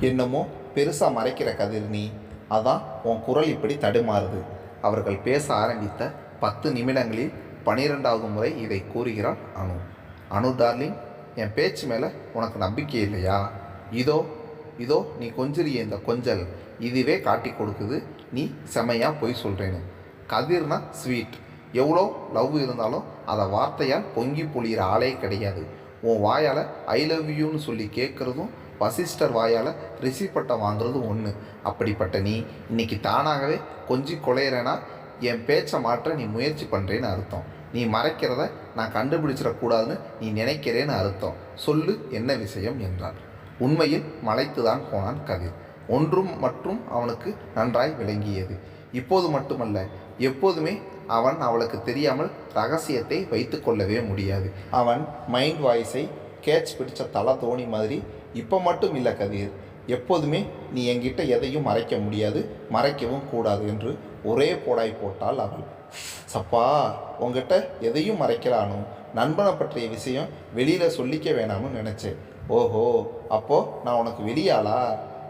என்னமோ பெருசாக மறைக்கிற கதிர் நீ. அதான் உன் குரல் இப்படி தடுமாறுது. அவர்கள் பேச ஆரம்பித்த பத்து நிமிடங்களில் பனிரெண்டாவது முறை இதை கூறுகிறாள் அனு. அனு டார்லிங் என் பேச்சு மேலே உனக்கு நம்பிக்கை இல்லையா? இதோ இதோ நீ கொஞ்சிறிய இந்த கொஞ்சல். இதுவே காட்டி கொடுக்குது. நீ செமையாக பொய் சொல்கிறேன்னு கதிர்னா ஸ்வீட். எவ்வளோ லவ் இருந்தாலும் அதை வார்த்தையால் பொங்கி பொழிகிற ஆளே கிடையாது. உன் வாயால் ஐ லவ் யூன்னு சொல்லி கேட்குறதும் வசிஷ்டர் வாயால் ரிஷி பட்டம் வாங்குறதும் ஒன்று அப்படிப்பட்ட நீ இன்னைக்கு தானாகவே கொஞ்சி குலையிறேன்னா என் பேச்சை மாற்ற நீ முயற்சி பண்ணுறேன்னு அர்த்தம். நீ மறைக்கிறத நான் கண்டுபிடிச்சிடக்கூடாதுன்னு நீ நினைக்கிறேன்னு அர்த்தம். சொல்லு என்ன விஷயம் என்றார் உண்மையில் மலைத்து தான் போனான் கதிர். ஒன்றும் மற்றும் அவனுக்கு நன்றாய் விளங்கியது. இப்போது மட்டுமல்ல எப்போதுமே அவன் அவளுக்கு தெரியாமல் ரகசியத்தை வைத்து கொள்ளவே முடியாது. அவன் மைண்ட் வாய்ஸை கேட்ச் பிடித்த தலை தோணி மாதிரி இப்போ மட்டும் இல்லை கதிர். எப்போதுமே நீ என்கிட்ட எதையும் மறைக்க முடியாது மறைக்கவும் கூடாது என்று ஒரே போடாய் போட்டால் அவள் சப்பா உங்ககிட்ட எதையும் மறைக்கலானோ? நண்பனை பற்றிய விஷயம் வெளியில் சொல்லிக்க வேணாம்னு நினச்சேன். ஓஹோ அப்போ நான் உனக்கு வெளியாளா?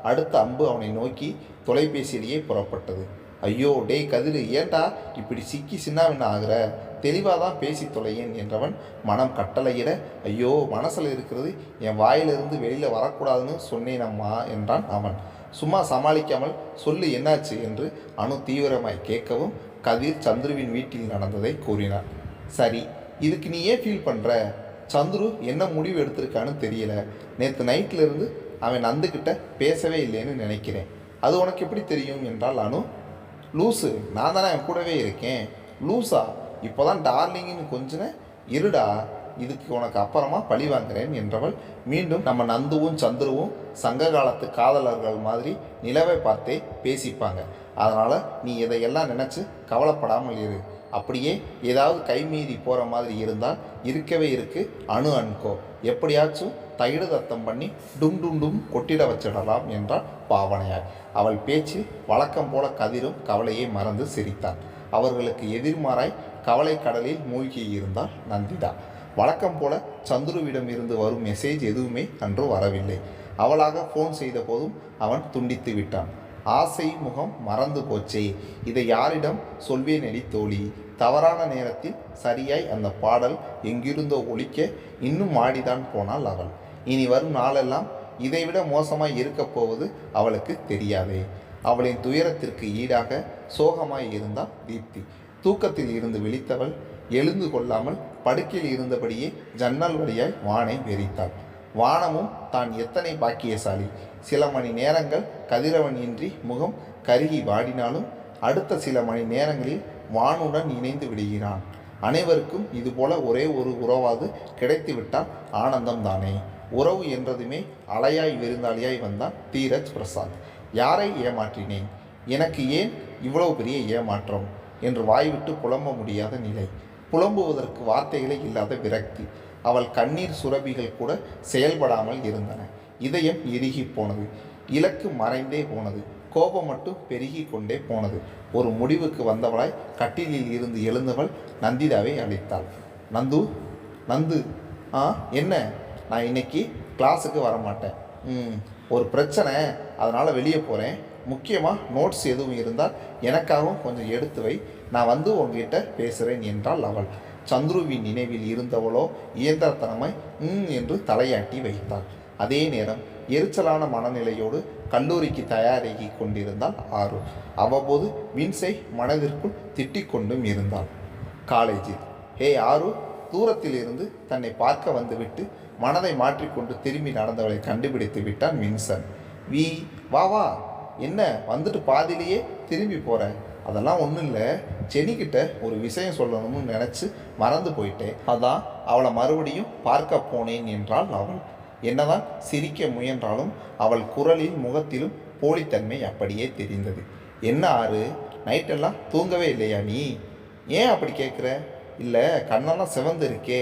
அடுத்த அம்பு அவனை நோக்கி தொலைபேசியிலேயே புறப்பட்டது. ஐயோ டேய் கதிர் ஏன்டா இப்படி சிக்கி சின்னாவின் ஆகிற? தெளிவாக தான் பேசி தொலையேன் என்றவன் மனம் கட்டளையிட ஐயோ மனசில் இருக்கிறது என் வாயிலிருந்து வெளியில் வரக்கூடாதுன்னு சொன்னேனம்மா என்றான் அவன். சும்மா சமாளிக்காமல் சொல்லு என்னாச்சு? என்று அணு தீவிரமாய் கேட்கவும் கதிர் சந்துருவின் வீட்டில் நடந்ததை கூறினான் சரி இதுக்கு நீ ஏன் ஃபீல் பண்ணுற சந்துரு என்ன முடிவு எடுத்திருக்கான்னு தெரியல. நேற்று நைட்லேருந்து அவன் நந்துக்கிட்ட பேசவே இல்லைன்னு நினைக்கிறேன். அது உனக்கு எப்படி தெரியும்? என்றால் அனு. லூசு நான் தானே என் கூடவே இருக்கேன். லூசா இப்போதான் டார்லிங்னு கொஞ்சன இருடா இதுக்கு உனக்கு அப்புறமா பழி வாங்குறேன் என்றவள் மீண்டும் நம்ம நந்துவும் சந்துருவும் சங்க காலத்து காதலர்கள் மாதிரி நிலவை பார்த்தே பேசிப்பாங்க. அதனால் நீ இதையெல்லாம் நினச்சி கவலைப்படாமல் இரு. அப்படியே ஏதாவது கைமீறி போகிற மாதிரி இருந்தால் இருக்கவே இருக்கு அணு அணுக்கோ எப்படியாச்சும் தயிடு தத்தம் பண்ணி டும் டும் டும் கொட்டிட வச்சிடலாம் என்றாள் பாவனையாய். அவள் பேச்சு வழக்கம் போல கதிரும் கவலையை மறந்து சிரித்தான். அவர்களுக்கு எதிர்மாறாய் கவலை கடலில் மூழ்கி இருந்தாள் நந்திதா. வழக்கம் போல சந்துருவிடம் இருந்து வரும் மெசேஜ் எதுவுமே அன்று வரவில்லை. அவளாக ஃபோன் செய்த போதும் அவன் துண்டித்து விட்டான். ஆசை முகம் மறந்து போச்சே. இதை யாரிடம் சொல்வேன் எடி தோழி? தவறான நேரத்தில் சரியாய் அந்த பாடல் எங்கிருந்தோ ஒலிக்க இன்னும் மாடிதான் போனாள் அவள். இனி வரும் நாளெல்லாம் இதைவிட மோசமாய் இருக்கப் போவது அவளுக்கு தெரியாதே. அவளின் துயரத்திற்கு ஈடாக சோகமாய் இருந்தாள் தீப்தி. தூக்கத்தில் இருந்து விழித்தவள் எழுந்து கொள்ளாமல் படுக்கையில் இருந்தபடியே ஜன்னல் வழியாய் வானை வெறித்தாள். வானமும் தான் எத்தனை பாக்கியசாலி. சில மணி நேரங்கள் கதிரவன் இன்றி முகம் கருகி வாடினாலும் அடுத்த சில மணி நேரங்களில் வானுடன் இணைந்து விடுகிறான். அனைவருக்கும் இதுபோல ஒரே ஒரு உறவாது கிடைத்துவிட்டால் ஆனந்தம் தானே உறவு என்றதுமே அலையாய் விருந்தாளியாய் வந்தான் தீரஜ் பிரசாத். யாரை ஏமாற்றினேன்? எனக்கு ஏன் இவ்வளவு பெரிய ஏமாற்றம்? என்று வாய்விட்டு புலம்ப முடியாத நிலை. புலம்புவதற்கு வார்த்தைகளே இல்லாத விரக்தி. அவள் கண்ணீர் சுரபிகள் கூட செயல்படாமல் இருந்தன. இதயம் இறுகி போனது. இலக்கு மறைந்தே போனது. கோபம் மட்டும் பெருகி கொண்டே போனது. ஒரு முடிவுக்கு வந்தவளாய் கட்டிலில் இருந்து எழுந்தவள் நந்திதாவை அழைத்தாள். நந்து நந்து ஆ என்ன? நான் இன்னைக்கு கிளாஸுக்கு வர மாட்டேன் ம் ஒரு பிரச்சனை. அதனால் வெளியே போகிறேன் முக்கியமாக நோட்ஸ் எதுவும் இருந்தால் எனக்காகவும் கொஞ்சம் எடுத்து வை. நான் வந்து உங்ககிட்ட பேசுகிறேன் என்றாள் அவள். சந்துருவின் நினைவில் இருந்தவளோ இயந்திரத்தனமாய் ம் என்று தலையாட்டி வைத்தாள். அதே நேரம் எரிச்சலான மனநிலையோடு கல்லூரிக்கு தயாராகி கொண்டிருந்தாள் ஆறு அவ்வப்போது வின்சை மனதிற்குள் திட்டிக்கொண்டும் இருந்தாள். காலேஜில். ஹே ஆறு தூரத்தில் இருந்து தன்னை பார்க்க வந்துவிட்டு மனதை மாற்றிக்கொண்டு திரும்பி நடந்தவளை கண்டுபிடித்து விட்டான் வின்சன். வி வா வா. என்ன வந்துட்டு பாதியிலேயே திரும்பி போகிறேன் அதெல்லாம் ஒன்றும் இல்லை. செனிக்கிட்ட ஒரு விஷயம் சொல்லணும்னு நினச்சி மறந்து போயிட்டேன். அதான் அவளை மறுபடியும் பார்க்க போனேன் என்றாள் அவள். என்னதான் சிரிக்க முயன்றாலும் அவள் குரலில் முகத்திலும் போலித்தன்மை அப்படியே தெரிந்தது. என்ன ஆறு நைட்டெல்லாம் தூங்கவே இல்லையா நீ? ஏன் அப்படி கேட்குற இல்லை கண்ணெல்லாம் சிவந்து இருக்கே.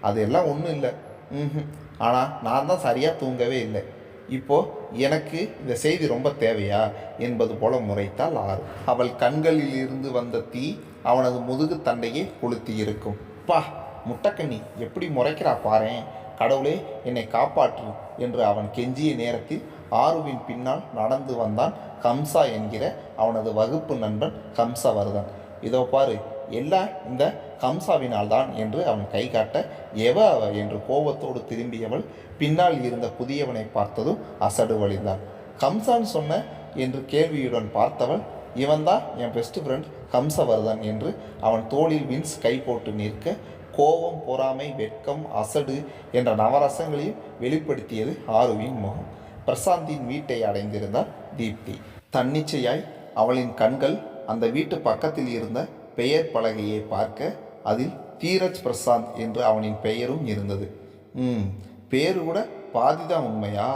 அதெல்லாம் ஒன்றும் இல்லை. ம் ஆனால் நான் தான் சரியாக தூங்கவே இல்லை. இப்போது எனக்கு இந்த செய்தி ரொம்ப தேவையா என்பது போல முறைத்தாள் ஆறு. அவள் கண்களில் இருந்து வந்த தீ அவனது முதுகு தண்டையே கொளுத்தி இருக்கும் பா முட்டக்கண்ணி எப்படி முறைக்கிறா பாரேன் கடவுளே என்னை காப்பாற்று என்று அவன் கெஞ்சிய நேரத்தில் ஆருவின் பின்னால் நடந்து வந்தான் கம்சா என்கிற அவனது வகுப்பு நண்பன் கம்சவர்தன். இதோ பாரு எல்லாம் இந்த கம்சாவினால் தான் என்று அவன் கை காட்ட எவ அவ என்று கோபத்தோடு திரும்பியவள் பின்னால் இருந்த புதியவனை பார்த்ததும் அசடு வழிந்தான். கம்சான் சொன்ன என்று கேள்வியுடன் பார்த்தவள் இவன்தான் என் பெஸ்ட் ஃப்ரெண்ட் கம்சவர்தன் என்று அவன் தோளில் வின்ஸ் கை போட்டு நிற்க கோபம் பொறாமை வெட்கம் அசடு என்ற நவரசங்களையும் வெளிப்படுத்தியது ஆருவின் முகம். பிரசாந்தின் வீட்டை அடைந்திருந்தார் தீப்தி. தன்னிச்சையாய் அவளின் கண்கள் அந்த வீட்டு பக்கத்தில் இருந்த பெயர் பலகையை பார்க்க அதில் தீரஜ் பிரசாந்த் என்று அவனின் பெயரும் இருந்தது. ம் பேரு கூட பாதிதான் உண்மையா?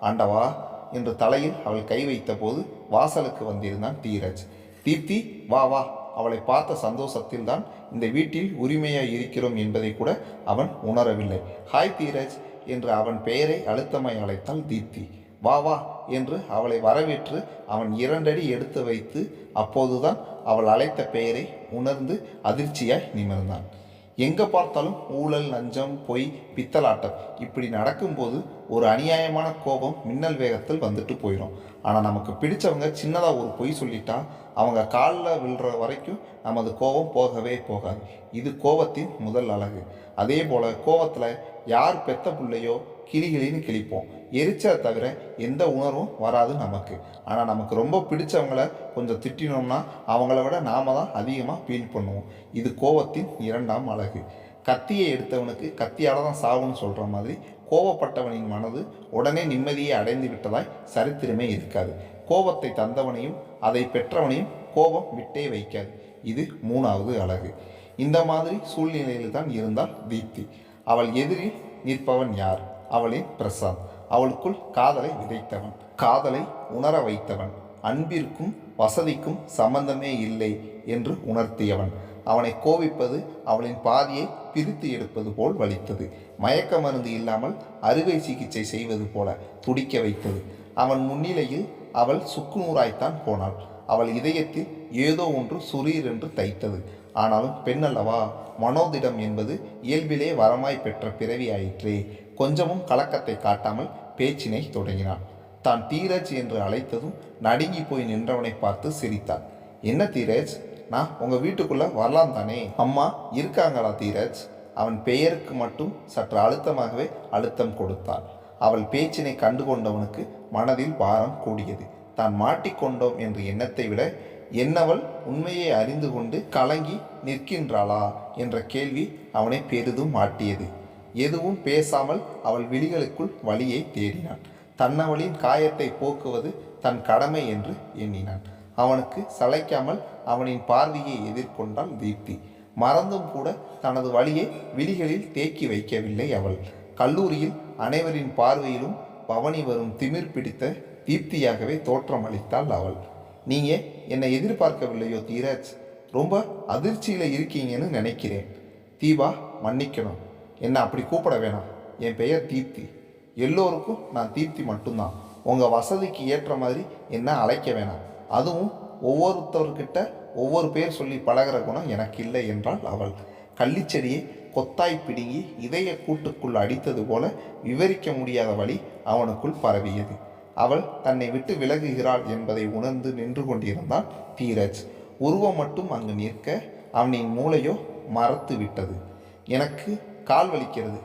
ஆண்டவா என்று தலையில் அவள் கை வைத்தபோது வாசலுக்கு வந்திருந்தான் தீரஜ். தீப்தி வா வா அவளை பார்த்த சந்தோஷத்தில் தான் இந்த வீட்டில் உரிமையாக இருக்கிறோம் என்பதை கூட அவன் உணரவில்லை. ஹாய் தீரஜ் என்று அவன் பெயரை அழுத்தமாய் அழைத்தாள் தீப்தி வா வா என்று அவளை வரவேற்று அவன் இரண்டடி எடுத்து வைத்து அப்போதுதான் அவள் அழைத்த பெயரை உணர்ந்து அதிர்ச்சியாய் நிமிர்ந்தான். எங்கே பார்த்தாலும் ஊழல் லஞ்சம் பொய் பித்தலாட்டம் இப்படி நடக்கும்போது ஒரு அநியாயமான கோபம் மின்னல் வேகத்தில் வந்துட்டு போயிடும் ஆனால் நமக்கு பிடிச்சவங்க சின்னதாக ஒரு பொய் சொல்லிட்டா அவங்க காலில் விழுற வரைக்கும் நமது கோபம் போகவே போகாது. இது கோபத்தின் முதல் அழகு. அதே போல் கோபத்தில் யார் பெத்த பிள்ளையோ கிளிகிளின்னு கிழிப்போம். எரிச்சா தவிர எந்த உணர்வும் வராது நமக்கு. ஆனால் நமக்கு ரொம்ப பிடிச்சவங்கள கொஞ்சம் திட்டினோம்னா அவங்கள விட நாம தான் அதிகமாக ஃபீல் பண்ணுவோம். இது கோபத்தின் இரண்டாம் அழகு கத்தியை எடுத்தவனுக்கு கத்தியால் தான் சாவுன்னு சொல்கிற மாதிரி கோபப்பட்டவனின் மனது உடனே நிம்மதியை அடைந்து விட்டதாய் சரித்திரமே இருக்காது. கோபத்தை தந்தவனையும் அதை பெற்றவனையும் கோபம் விட்டே வைக்காது. இது மூணாவது அழகு இந்த மாதிரி சூழ்நிலையில் தான் இருந்தால் தீப்தி. அவள் எதிரில் நிற்பவன் யார்? அவளின் பிரசாத். அவளுக்குள் காதலை விதைத்தவன். காதலை உணர வைத்தவன். அன்பிற்கும் வசதிக்கும் சம்பந்தமே இல்லை என்று உணர்த்தியவன். அவனை கோபிப்பது அவளின் பாதியை பிரித்து எடுப்பது போல் வலித்தது. மயக்க மருந்து இல்லாமல் அறுவை சிகிச்சை செய்வது போல துடிக்க வைத்தது. அவன் முன்னிலையில் அவள் சுக்குநூறாய்த்தான் போனாள். அவள் இதயத்தில் ஏதோ ஒன்று சுரீர் என்று தைத்தது. ஆனாலும் பெண்ணல்லவா மனோதிடம் என்பது இயல்பிலே வரமாய் பெற்ற பிறவி ஆயிற்றே. கொஞ்சமும் கலக்கத்தை காட்டாமல் பேச்சினை தொடங்கினான் தான் தீரஜ் என்று அழைத்ததும் நடுங்கி போய் நின்றவனை பார்த்து சிரித்தான் என்ன தீரஜ்? நான் உங்கள் வீட்டுக்குள்ளே வரலாம் தானே? அம்மா இருக்காங்களா தீரஜ்? அவன் பெயருக்கு மட்டும் சற்று அழுத்தமாகவே அழுத்தம் கொடுத்தான் அவள் பேச்சினை கண்டுகொண்டவனுக்கு மனதில் பாரம் கூடியது. தான் மாட்டிக்கொண்டோம் என்ற எண்ணத்தை விட என்னவள் உண்மையை அறிந்து கொண்டு கலங்கி நிற்கின்றாளா? என்ற கேள்வி அவனை பெரிதும் மாட்டியது எதுவும் பேசாமல் அவள் விழிகளுக்குள் வழியை தேடினான். தன்னவளின் காயத்தை போக்குவது தன் கடமை என்று எண்ணினான். அவனுக்கு சளைக்காமல் அவனின் பார்வையை எதிர்கொண்டாள் தீப்தி. மறந்தும் கூட தனது வழியை விழிகளில் தேக்கி வைக்கவில்லை அவள். கல்லூரியில் அனைவரின் பார்வையிலும் பவனி வரும் திமிர் பிடித்த தீப்தியாகவே தோற்றமளித்தாள் அவள். நீங்க என்னை எதிர்பார்க்கவில்லையோ தீரஜ்? ரொம்ப அதிர்ச்சியில் இருக்கீங்கன்னு நினைக்கிறேன். தீபா மன்னிக்கணும். என்னை அப்படி கூப்பிட வேணாம். என் பெயர் தீப்தி எல்லோருக்கும் நான் தீப்தி மட்டும்தான். உங்கள் வசதிக்கு ஏற்ற மாதிரி என்ன அழைக்க வேணாம். அதுவும் ஒவ்வொருத்தவர்கிட்ட ஒவ்வொரு பேர் சொல்லி பழகிற குணம் எனக்கு இல்லை என்றாள் அவள். கள்ளிச்செடியை கொத்தாய் பிடுங்கி இதய கூட்டுக்குள் அடித்தது போல விவரிக்க முடியாத வழி அவனுக்குள் பரவியது. அவள் தன்னை விட்டு விலகுகிறாள் என்பதை உணர்ந்து நின்று கொண்டிருந்தான் தீரஜ். உருவம் மட்டும் அங்கு நிற்க அவனின் மூளையோ மறத்து விட்டது. எனக்கு கால் வலிக்கிறது.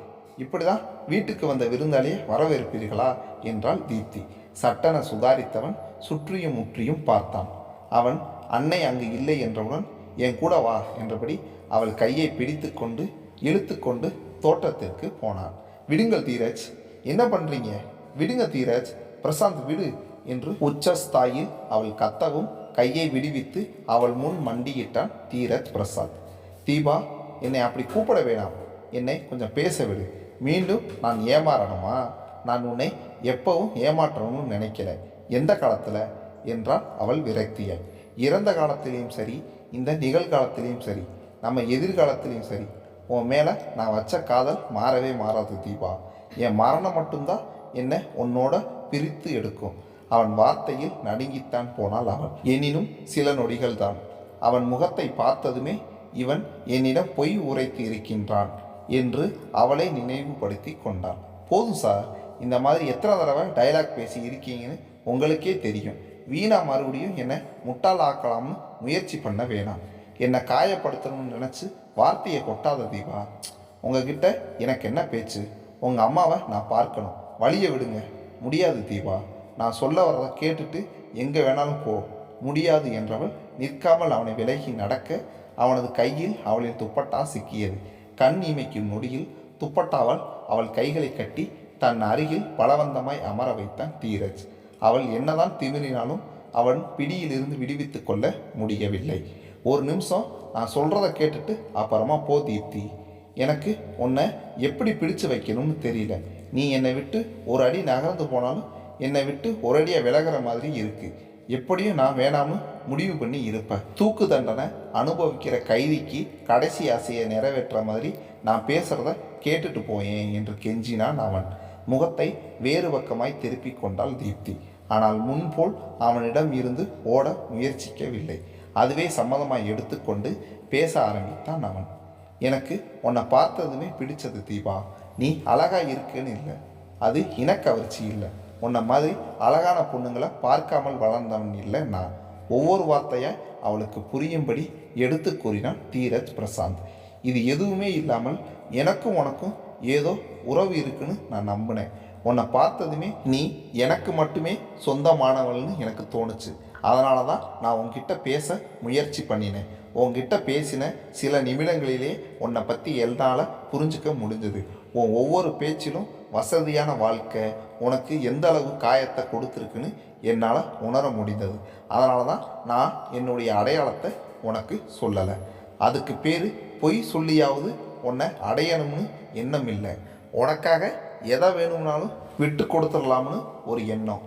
இப்படிதான் வீட்டுக்கு வந்த விருந்தாளியை வரவேற்பீர்களா? என்றாள் தீப்தி. சட்டென சுதாரித்தவன் சுற்றியும் முற்றியும் பார்த்தான். அவன் அன்னை அங்கு இல்லை என்றவுடன் என் கூட வா என்றபடி அவள் கையை பிடித்து கொண்டு இழுத்து கொண்டு தோட்டத்திற்கு போனான். விடுங்கள் தீரஜ் என்ன பண்ணுறீங்க விடுங்க தீரஜ் பிரசாந்த் விடு என்று உச்சஸ்தாயில் அவள் கத்தவும் கையை விடுவித்து அவள் முன் மண்டியிட்டான் தீரஜ் பிரசாத் தீபா என்னை அப்படி கூப்பிட வேணாம்? என்னை கொஞ்சம் பேச விடு மீண்டும் நான் ஏமாறணுமா? நான் உன்னை எப்பவும் ஏமாற்றணும்னு நினைக்கல. எந்த காலத்தில்? என்றால் அவள் விரக்தியாய் இறந்த காலத்திலையும் சரி இந்த நிகழ்காலத்திலையும் சரி நம்ம எதிர்காலத்திலையும் சரி உன் மேலே நான் வச்ச காதல் மாறவே மாறாது தீபா. என் மரணம் மட்டும்தான் என்னை உன்னோட பிரித்து எடுக்கும். அவன் வார்த்தையில் நடுங்கித்தான் போனாள் அவள். எனினும் சில நொடிகள் தான் அவன் முகத்தை பார்த்ததுமே இவன் என்னிடம் பொய் உரைத்து இருக்கின்றான். என்று அவளை நினைவுபடுத்தி கொண்டான் போதும் சார் இந்த மாதிரி எத்தனை தடவை டயலாக் பேசி இருக்கீங்கன்னு உங்களுக்கே தெரியும். வீணா மறுபடியும் என்னை முட்டாளாக்கலாம்னு முயற்சி பண்ண வேணாம். என்னை காயப்படுத்தணும்னு நினச்சி வார்த்தையை கொட்டாத தீபா. உங்ககிட்ட எனக்கு என்ன பேச்சு? உங்கள் அம்மாவை நான் பார்க்கணும். வழியை விடுங்க. முடியாது தீபா. நான் சொல்ல வரதை கேட்டுட்டு எங்கே வேணாலும் போ. முடியாது என்றவள் நிற்காமல் அவனை விலகி நடக்க அவனது கையில் அவளின் துப்பட்டா சிக்கியது. கண் இமைக்கும் நொடியில் துப்பட்டாவால் அவள் கைகளை கட்டி தன் அருகில் பலவந்தமாய் அமர வைத்தான் தீரஜ். அவள் என்னதான் திமிரினாலும் அவன் பிடியிலிருந்து விடுவித்து கொள்ள முடியவில்லை. ஒரு நிமிஷம் நான் சொல்கிறத கேட்டுட்டு அப்புறமா போ தீப்தி. எனக்கு உன்னை எப்படி பிடிச்சு வைக்கணும்னு தெரியல. நீ என்னை விட்டு ஒரு அடி நகர்ந்து போனாலும் என்னை விட்டு ஒரு அடியாக விலகிற மாதிரி இருக்குது எப்படியும் நான் வேணாம்னு முடிவு பண்ணி இருப்பேன். தூக்கு தண்டனை அனுபவிக்கிற கைதிக்கு கடைசி ஆசையை நிறைவேற்ற மாதிரி நான் பேசுகிறத கேட்டுட்டு போயேன் என்று கெஞ்சினான் அவன். முகத்தை வேறு பக்கமாய் திருப்பி கொண்டாள் தீப்தி. ஆனால் முன்போல் அவனிடம் இருந்து ஓட முயற்சிக்கவில்லை. அதுவே சம்மதமாக எடுத்துக்கொண்டு பேச ஆரம்பித்தான் அவன். எனக்கு உன்னை பார்த்ததுமே பிடிச்சது தீபா. நீ அழகா இருக்குன்னு இல்லை. அது இனக்கவர்ச்சி இல்லை. உன்னை மாதிரி அழகான பொண்ணுங்களை பார்க்காமல் வளர்ந்தவன் இல்லை நான் ஒவ்வொரு வார்த்தையை அவளுக்கு புரியும்படி எடுத்து கூறினான் தீரஜ் பிரசாந்த். இது எதுவுமே இல்லாமல் எனக்கும் உனக்கும் ஏதோ உறவு இருக்குன்னு நான் நம்பினேன். உன்னை பார்த்ததுமே நீ எனக்கு மட்டுமே சொந்தமானவள்னு எனக்கு தோணுச்சு. அதனால தான் நான் உன்கிட்ட பேச முயற்சி பண்ணினேன். உன்கிட்ட பேசின சில நிமிடங்களிலே உன்னை பற்றி என்னால் புரிஞ்சுக்க முடிஞ்சது. உன் ஒவ்வொரு பேச்சிலும் வசதியான வாழ்க்கை உனக்கு எந்த அளவு காயத்தை கொடுத்துருக்குன்னு என்னால் உணர முடிந்தது. அதனால தான் நான் என்னுடைய அடையாளத்தை உனக்கு சொல்லலை. அதுக்கு பேர் பொய் சொல்லியாவது உன்னை அடையணும்னு எண்ணம் இல்லை. உனக்காக எதை வேணும்னாலும் விட்டு கொடுத்துடலாம்னு ஒரு எண்ணம்.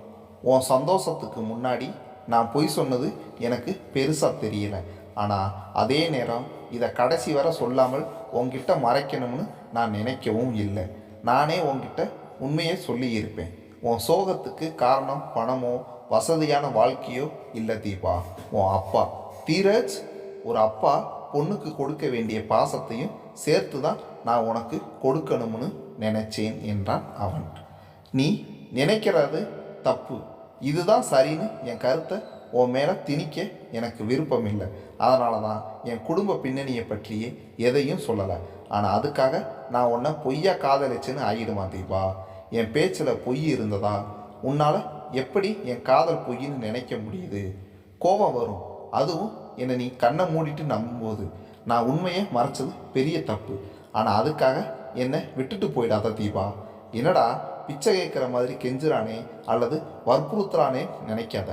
உன் சந்தோஷத்துக்கு முன்னாடி நான் பொய் சொன்னது எனக்கு பெருசாக தெரியலை. ஆனால் அதே நேரம் இதை கடைசி வரை சொல்லாமல் உங்ககிட்ட மறைக்கணும்னு நான் நினைக்கவும் இல்லை. நானே உங்ககிட்ட உண்மையை சொல்லியிருப்பேன். உன் சோகத்துக்கு காரணம் பணமோ வசதியான வாழ்க்கையோ இல்லை தீபா. உன் அப்பா தீரஜ் ஒரு அப்பா பொண்ணுக்கு கொடுக்க வேண்டிய பாசத்தையும் சேர்த்து தான் நான் உனக்கு கொடுக்கணும்னு நினைச்சேன் என்றான் அவன். நீ நினைக்கிறது தப்பு. இதுதான் சரின்னு என் கருத்தை உன் மேலே திணிக்க எனக்கு விருப்பம் இல்லை அதனால தான் என் குடும்ப பின்னணியை பற்றியே எதையும் சொல்லலை. ஆனால் அதுக்காக நான் உன்னை பொய்யா காதலிச்சுன்னு ஆகிடுமா தீபா? என் பேச்சில் பொய் இருந்ததா? உன்னால் எப்படி என் காதல் பொய்ன்னு நினைக்க முடியுது? கோபம் வரும். அதுவும் என்னை நீ கண்ணை மூடிட்டு நம்பும்போது. நான் உண்மையை மறைச்சது பெரிய தப்பு. ஆனால் அதுக்காக என்னை விட்டுட்டு போயிடாத தீபா. என்னடா பிச்சை கேட்குற மாதிரி கெஞ்சுறானே அல்லது வற்புறுத்துறானே நினைக்காத.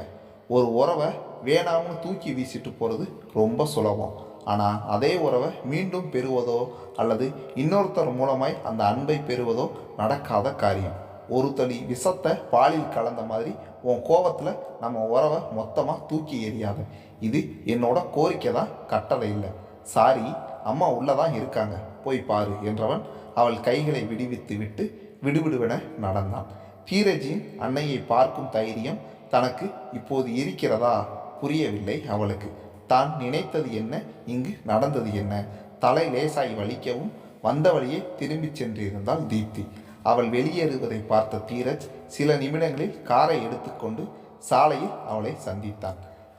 ஒரு உறவை வேணாம்னு தூக்கி வீசிட்டு போகிறது ரொம்ப சுலபம். ஆனால் அதே உறவை மீண்டும் பெறுவதோ அல்லது இன்னொருத்தர் மூலமாய் அந்த அன்பை பெறுவதோ நடக்காத காரியம். ஒரு தளி விஷத்தை பாலில் கலந்த மாதிரி உன் கோவத்தில் நம்ம உறவை மொத்தமாக தூக்கி எறியாத. இது என்னோட கோரிக்கை தான் கட்டளை இல்லை. சாரி அம்மா உள்ளதான் இருக்காங்க. போய் பாரு என்றவன் அவள் கைகளை விடுவித்து விட்டு விடுவிடுவென நடந்தான். தீரஜியின் அன்னையை பார்க்கும் தைரியம் தனக்கு இப்போது இருக்கிறதா புரியவில்லை அவளுக்கு. தான் நினைத்தது என்ன? இங்கு நடந்தது என்ன? தலை லேசாய் வலிக்கவும் வந்த வழியே திரும்பிச் சென்றிருந்தாள் தீப்தி. அவள் வெளியேறுவதை பார்த்த தீரஜ் சில நிமிடங்களில் காரை எடுத்துக்கொண்டு சாலையில் அவளை சந்தித்தான்.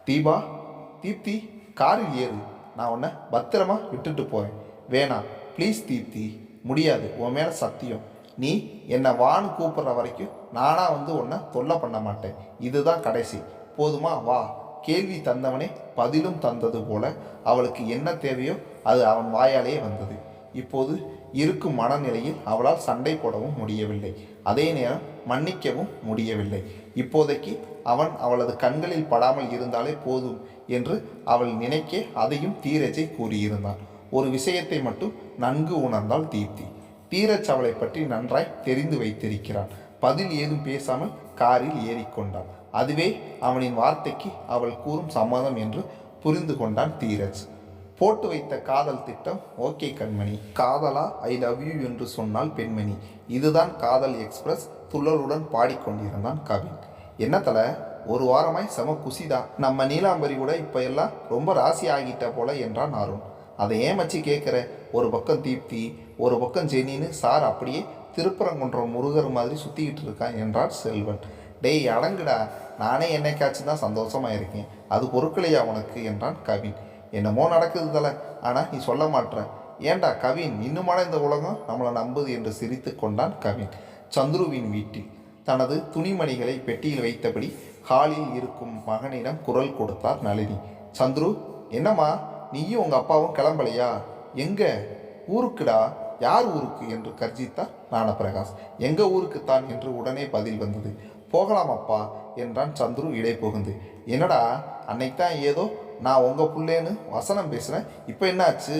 தீபா தீப்தி காரில் ஏறு. நான் உன்னை பத்திரமா விட்டுட்டு போகிறேன் வேணாம் ப்ளீஸ் தீப்தி. முடியாது. உன் மேலே சத்தியம். நீ என்னை வான்னு கூப்பிட்ற வரைக்கும் நானாக வந்து உன்னை தொல்லை பண்ண மாட்டேன். இதுதான் கடைசி. போதுமா? வா. கேள்வி தந்தவனே பதிலும் தந்தது போல அவளுக்கு என்ன தேவையோ அது அவன் வாயாலேயே வந்தது. இப்போது இருக்கும் மனநிலையில் அவளால் சண்டை போடவும் முடியவில்லை. அதே நேரம் மன்னிக்கவும் முடியவில்லை. இப்போதைக்கு அவன் அவளது கண்களில் படாமல் இருந்தாலே போதும் என்று அவள் நினைக்க அதையும் தீரஜை கூறியிருந்தான். ஒரு விஷயத்தை மட்டும் நன்கு உணர்ந்தாள் தீப்தி தீரஜ் அவளை பற்றி நன்றாய் தெரிந்து வைத்திருக்கிறான். பதில் ஏதும் பேசாமல் காரில் ஏறிக்கொண்டான். அதுவே அவனின் வார்த்தைக்கு அவள் கூறும் சம்மதம் என்று புரிந்து கொண்டான் தீரஜ். போட்டு வைத்த காதல் திட்டம் ஓகே கண்மணி. காதலா ஐ லவ் யூ என்று சொன்னால் பெண்மணி. இதுதான் காதல் எக்ஸ்பிரஸ் துள்ளலுடன் பாடிக்கொண்டிருந்தான் கவின். என்ன தலை ஒரு வாரமாய் செம குசிதான் நம்ம நீலாம்பரி கூட இப்போ எல்லாம் ரொம்ப ராசி ஆகிட்ட போல என்றான் அருண். அதை ஏன் கேட்குற ஒரு பக்கம் தீப்தி ஒரு பக்கம் ஜெனின்னு சார் அப்படியே திருப்பரங்குன்றம் முருகர் மாதிரி சுற்றிக்கிட்டு இருக்கான் என்றார் செல்வன். டேய் அடங்குடா. நானே என்னைக்காச்சும் தான் சந்தோஷமாக இருக்கேன். அது பொருட்களையா உனக்கு? என்றான் கவின். என்னமோ நடக்குது தலை. ஆனால் நீ சொல்ல மாட்ற. ஏண்டா கவின்? இன்னுமான இந்த உலகம்? நம்மளை நம்புது என்று சிரித்து கொண்டான் கவின். சந்துருவின் வீட்டில் தனது துணிமணிகளை பெட்டியில் வைத்தபடி ஹாலில் இருக்கும் மகனிடம் குரல் கொடுத்தார் நளினி. சந்துரு என்னம்மா? நீயும் உங்கள் அப்பாவும் கிளம்பலையா? எங்கே? ஊருக்குடா? யார் ஊருக்கு என்று கர்ஜித்தார் ஞானப்பிரகாஷ். ஊருக்கு தான் என்று உடனே பதில் வந்தது. போகலாம் அப்பா என்றான் சந்துரு இடை புகுந்து என்னடா அன்னைக்கு தான் ஏதோ நான் உங்கள் புள்ளேன்னு வசனம் பேசுகிறேன் இப்போ என்னாச்சு?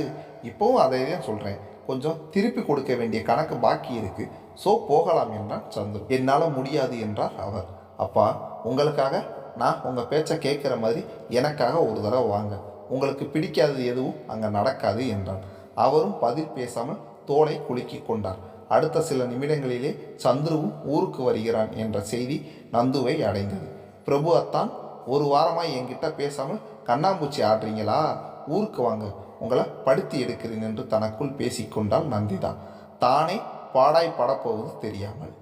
இப்போவும் அதை தான் சொல்கிறேன் கொஞ்சம் திருப்பி கொடுக்க வேண்டிய கணக்கு பாக்கி இருக்குது ஸோ போகலாம் என்றான் சந்துரு. என்னால் முடியாது என்றார் அவர். அப்பா உங்களுக்காக நான் உங்கள் பேச்சை கேட்குற மாதிரி எனக்காக ஒரு தடவை வாங்க. உங்களுக்கு பிடிக்காதது எதுவும் அங்கே நடக்காது என்றான். அவரும் பதில் பேசாமல் தோலை குலுக்கி கொண்டார். அடுத்த சில நிமிடங்களிலே சந்துருவும் ஊருக்கு வருகிறான் என்ற செய்தி நந்துவை அடைந்தது. பிரபு அத்தான் ஒரு வாரமாக என்கிட்ட பேசாமல் கண்ணாம்பூச்சி ஆடுறீங்களா? ஊருக்கு வாங்க. உங்களை படுத்தி எடுக்கிறேன் என்று தனக்குள் பேசிக்கொண்டாள் நந்திதா. தானே பாடாய் படப்போவது தெரியாமல்.